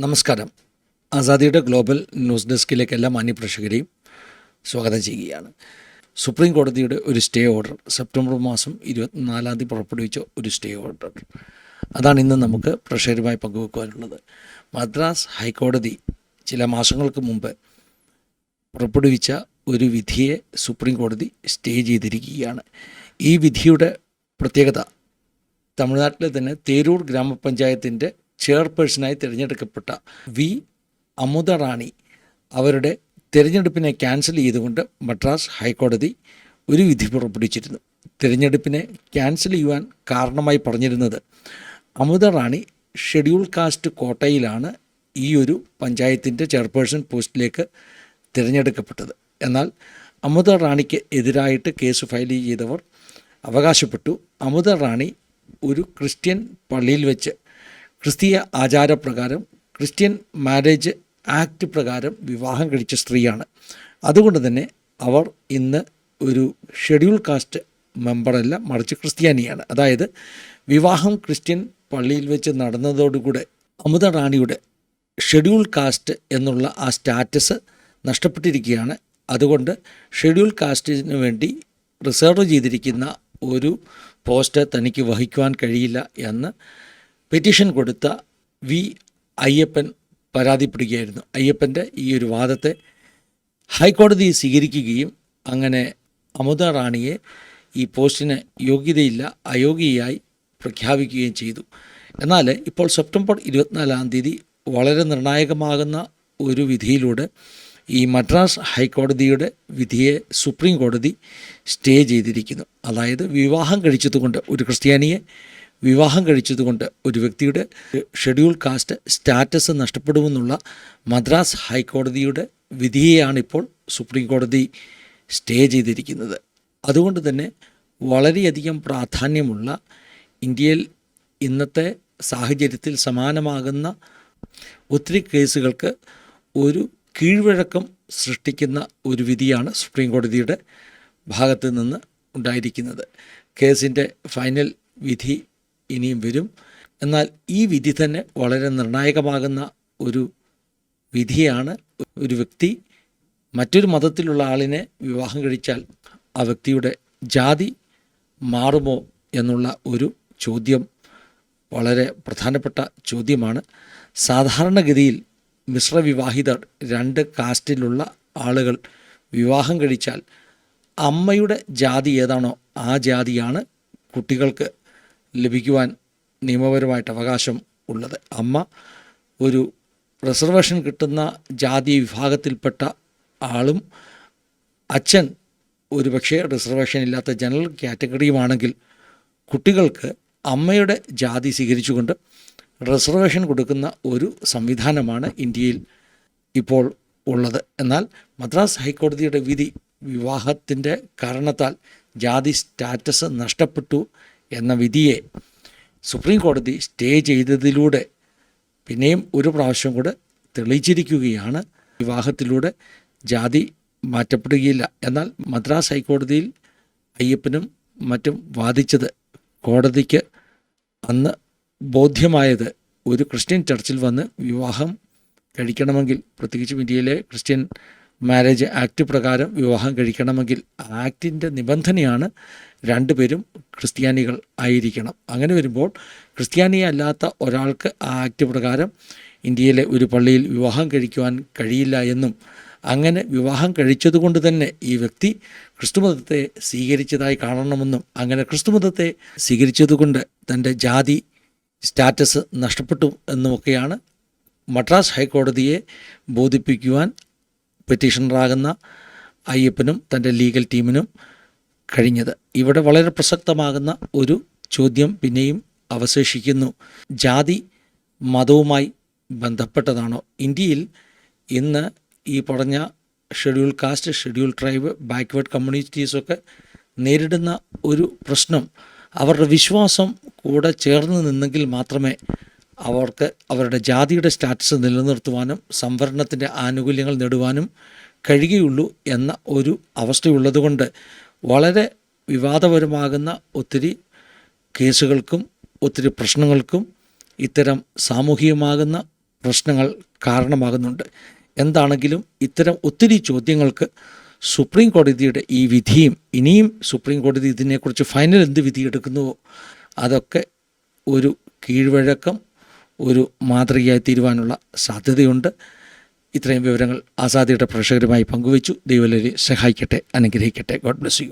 നമസ്കാരം. ആസാദിയുടെ global news ഡെസ്കിലേക്ക് എല്ലാ മാന്യപ്രേക്ഷകരെയും സ്വാഗതം ചെയ്യുകയാണ്. സുപ്രീം കോടതിയുടെ ഒരു സ്റ്റേ ഓർഡർ സെപ്റ്റംബർ മാസം ഇരുപത്തിനാലാം തീയതി പുറപ്പെടുവിച്ച ഒരു സ്റ്റേ ഓർഡർ. അതാണ് ഇന്ന് നമുക്ക് പ്രേക്ഷകരുമായി പങ്കുവെക്കുവാനുള്ളത്. മദ്രാസ് ഹൈക്കോടതി ചില മാസങ്ങൾക്ക് മുമ്പ് പുറപ്പെടുവിച്ച ഒരു വിധിയെ സുപ്രീം കോടതി സ്റ്റേ ചെയ്തിരിക്കുകയാണ്. ഈ വിധിയുടെ പ്രത്യേകത തമിഴ്നാട്ടിലെ തന്നെ തേരൂർ ഗ്രാമപഞ്ചായത്തിന്റെ ചെയർപേഴ്സണായി തിരഞ്ഞെടുക്കപ്പെട്ട വി. അമുത റാണി അവരുടെ തിരഞ്ഞെടുപ്പിനെ ക്യാൻസൽ ചെയ്തുകൊണ്ട് മദ്രാസ് ഹൈക്കോടതി ഒരു വിധി പുറപ്പെടുവിച്ചിരുന്നു. തിരഞ്ഞെടുപ്പിനെ ക്യാൻസൽ ചെയ്യുവാൻ കാരണമായി പറഞ്ഞിരുന്നത് അമുത റാണി ഷെഡ്യൂൾ കാസ്റ്റ് കോട്ടയിലാണ് ഈ ഒരു പഞ്ചായത്തിന്റെ ചെയർപേഴ്സൺ പോസ്റ്റിലേക്ക് തിരഞ്ഞെടുക്കപ്പെട്ടത്. എന്നാൽ അമുത റാണിക്ക് എതിരായിട്ട് കേസ് ഫയൽ ചെയ്തവർ അവകാശപ്പെട്ടു. അമുത റാണി ഒരു ക്രിസ്ത്യൻ പള്ളിയിൽ വെച്ച് ക്രിസ്തീയ ആചാരപ്രകാരം ക്രിസ്ത്യൻ മാരേജ് ആക്ട് പ്രകാരം വിവാഹം കഴിച്ച സ്ത്രീയാണ്. അതുകൊണ്ട് തന്നെ അവർ ഇന്ന് ഒരു ഷെഡ്യൂൾ കാസ്റ്റ് മെമ്പറല്ല മറിച്ച് ക്രിസ്ത്യാനിയാണ്. അതായത് വിവാഹം ക്രിസ്ത്യൻ പള്ളിയിൽ വെച്ച് നടന്നതോടുകൂടെ അമൃത റാണിയുടെ ഷെഡ്യൂൾ കാസ്റ്റ് എന്നുള്ള ആ സ്റ്റാറ്റസ് നഷ്ടപ്പെട്ടിരിക്കുകയാണ്. അതുകൊണ്ട് ഷെഡ്യൂൾ കാസ്റ്റിന് വേണ്ടി റിസർവ് ചെയ്തിരിക്കുന്ന ഒരു പോസ്റ്റ് തനിക്ക് വഹിക്കുവാൻ കഴിയില്ല എന്ന് പെറ്റീഷൻ കൊടുത്ത വി. അയ്യപ്പൻ പരാതിപ്പെടുകയായിരുന്നു. അയ്യപ്പന്റെ ഈ ഒരു വാദത്തെ ഹൈക്കോടതി സ്വീകരിക്കുകയും അങ്ങനെ അമുത റാണിയെ ഈ പോസ്റ്റിന് യോഗ്യതയില്ല അയോഗ്യയായി പ്രഖ്യാപിക്കുകയും ചെയ്തു. എന്നാൽ ഇപ്പോൾ സെപ്റ്റംബർ ഇരുപത്തിനാലാം തീയതി വളരെ നിർണായകമാകുന്ന ഒരു വിധിയിലൂടെ ഈ മദ്രാസ് ഹൈക്കോടതിയുടെ വിധിയെ സുപ്രീം കോടതി സ്റ്റേ ചെയ്തിരിക്കുന്നു. അതായത് വിവാഹം കഴിച്ചതുകൊണ്ട് ഒരു ക്രിസ്ത്യാനിയെ വിവാഹം കഴിച്ചതുകൊണ്ട് ഒരു വ്യക്തിയുടെ ഷെഡ്യൂൾ കാസ്റ്റ് സ്റ്റാറ്റസ് നഷ്ടപ്പെടുമെന്നുള്ള മദ്രാസ് ഹൈക്കോടതിയുടെ വിധിയെയാണിപ്പോൾ സുപ്രീം കോടതി സ്റ്റേ ചെയ്തിരിക്കുന്നത്. അതുകൊണ്ട് തന്നെ വളരെയധികം പ്രാധാന്യമുള്ള ഇന്ത്യയിൽ ഇന്നത്തെ സാഹചര്യത്തിൽ സമാനമാകുന്ന ഒത്തിരി കേസുകൾക്ക് ഒരു കീഴ്വഴക്കം സൃഷ്ടിക്കുന്ന ഒരു വിധിയാണ് സുപ്രീം കോടതിയുടെ ഭാഗത്ത് നിന്ന് ഉണ്ടായിരിക്കുന്നത്. കേസിന്റെ ഫൈനൽ വിധി ഇനിയും വരും. എന്നാൽ ഈ വിധി തന്നെ വളരെ നിർണായകമാകുന്ന ഒരു വിധിയാണ്. ഒരു വ്യക്തി മറ്റൊരു മതത്തിലുള്ള ആളിനെ വിവാഹം കഴിച്ചാൽ ആ വ്യക്തിയുടെ ജാതി മാറുമോ എന്നുള്ള ഒരു ചോദ്യം വളരെ പ്രധാനപ്പെട്ട ചോദ്യമാണ്. സാധാരണഗതിയിൽ മിശ്രവിവാഹിതർ രണ്ട് കാസ്റ്റിലുള്ള ആളുകൾ വിവാഹം കഴിച്ചാൽ അമ്മയുടെ ജാതി ഏതാണോ ആ ജാതിയാണ് കുട്ടികൾക്ക് ലഭിക്കുവാൻ നിയമപരമായിട്ട് അവകാശം ഉള്ളത്. അമ്മ ഒരു റിസർവേഷൻ കിട്ടുന്ന ജാതി വിഭാഗത്തിൽപ്പെട്ട ആളും അച്ഛൻ ഒരു പക്ഷേ റിസർവേഷൻ ഇല്ലാത്ത ജനറൽ കാറ്റഗറിയുമാണെങ്കിൽ കുട്ടികൾക്ക് അമ്മയുടെ ജാതി സ്വീകരിച്ചുകൊണ്ട് റിസർവേഷൻ കൊടുക്കുന്ന ഒരു സംവിധാനമാണ് ഇന്ത്യയിൽ ഇപ്പോൾ ഉള്ളത്. എന്നാൽ മദ്രാസ് ഹൈക്കോടതിയുടെ വിധി വിവാഹത്തിന്റെ കാരണത്താൽ ജാതി സ്റ്റാറ്റസ് നഷ്ടപ്പെട്ടു. എന്ന വിധിയെ സുപ്രീം കോടതി സ്റ്റേ ചെയ്തതിലൂടെ പിന്നെയും ഒരു പ്രാവശ്യം കൂടെ തെളിയിച്ചിരിക്കുകയാണ്. വിവാഹത്തിലൂടെ ജാതി മാറ്റപ്പെടുകയില്ല. എന്നാൽ മദ്രാസ് ഹൈക്കോടതിയിൽ അയ്യപ്പനും മറ്റും വാദിച്ചത് കോടതിക്ക് അന്ന് ബോധ്യമായത് ഒരു ക്രിസ്ത്യൻ ചർച്ചിൽ വന്ന് വിവാഹം കഴിക്കണമെങ്കിൽ പ്രത്യേകിച്ചും ഇന്ത്യയിലെ ക്രിസ്ത്യൻ മാരേജ് ആക്ട് പ്രകാരം വിവാഹം കഴിക്കണമെങ്കിൽ ആക്ടിന്റെ നിബന്ധനയാണ് രണ്ടുപേരും ക്രിസ്ത്യാനികൾ ആയിരിക്കണം. അങ്ങനെ വരുമ്പോൾ ക്രിസ്ത്യാനി അല്ലാത്ത ഒരാൾക്ക് ആ ആക്ട് പ്രകാരം ഇന്ത്യയിലെ ഒരു പള്ളിയിൽ വിവാഹം കഴിക്കുവാൻ കഴിയില്ല എന്നും അങ്ങനെ വിവാഹം കഴിച്ചതുകൊണ്ട് തന്നെ ഈ വ്യക്തി ക്രിസ്തുമതത്തെ സ്വീകരിച്ചതായി കാണണമെന്നും അങ്ങനെ ക്രിസ്തുമതത്തെ സ്വീകരിച്ചതുകൊണ്ട് തന്റെ ജാതി സ്റ്റാറ്റസ് നഷ്ടപ്പെട്ടു എന്നുമൊക്കെയാണ് മദ്രാസ് ഹൈക്കോടതിയെ ബോധിപ്പിക്കുവാൻ പെറ്റീഷണറാകുന്ന അയ്യപ്പനും തന്റെ ലീഗൽ ടീമിനും കഴിഞ്ഞത്. ഇവിടെ വളരെ പ്രസക്തമാകുന്ന ഒരു ചോദ്യം പിന്നെയും അവശേഷിക്കുന്നു. ജാതി മതവുമായി ബന്ധപ്പെട്ടതാണോ? ഇന്ത്യയിൽ ഇന്ന് ഈ പറഞ്ഞ schedule caste schedule tribe backward കമ്മ്യൂണിറ്റീസൊക്കെ നേരിടുന്ന ഒരു പ്രശ്നം അവരുടെ വിശ്വാസം കൂടെ ചേർന്ന് നിന്നെങ്കിൽ മാത്രമേ അവർക്ക് അവരുടെ ജാതിയുടെ സ്റ്റാറ്റസ് നിലനിർത്തുവാനും സംവരണത്തിന്റെ ആനുകൂല്യങ്ങൾ നേടുവാനും കഴിയുകയുള്ളൂ എന്ന ഒരു അവസ്ഥയുള്ളതുകൊണ്ട് വളരെ വിവാദപരമാകുന്ന ഒത്തിരി കേസുകൾക്കും ഒത്തിരി പ്രശ്നങ്ങൾക്കും ഇത്തരം സാമൂഹികമാകുന്ന പ്രശ്നങ്ങൾ കാരണമാകുന്നുണ്ട്. എന്താണെങ്കിലും ഇത്തരം ഒത്തിരി ചോദ്യങ്ങൾക്ക് സുപ്രീം കോടതിയുടെ ഈ വിധിയും ഇനിയും സുപ്രീം കോടതി ഇതിനെക്കുറിച്ച് ഫൈനൽ എന്ത് വിധിയെടുക്കുന്നുവോ അതൊക്കെ ഒരു കീഴ്വഴക്കം ഒരു മാതൃകയായി തീരുവാനുള്ള സാധ്യതയുണ്ട്. ഇത്രയും വിവരങ്ങൾ ആസാദിയുടെ പ്രേക്ഷകരുമായി പങ്കുവച്ചു. ദൈവലരി സഹായിക്കട്ടെ അനുഗ്രഹിക്കട്ടെ. God bless you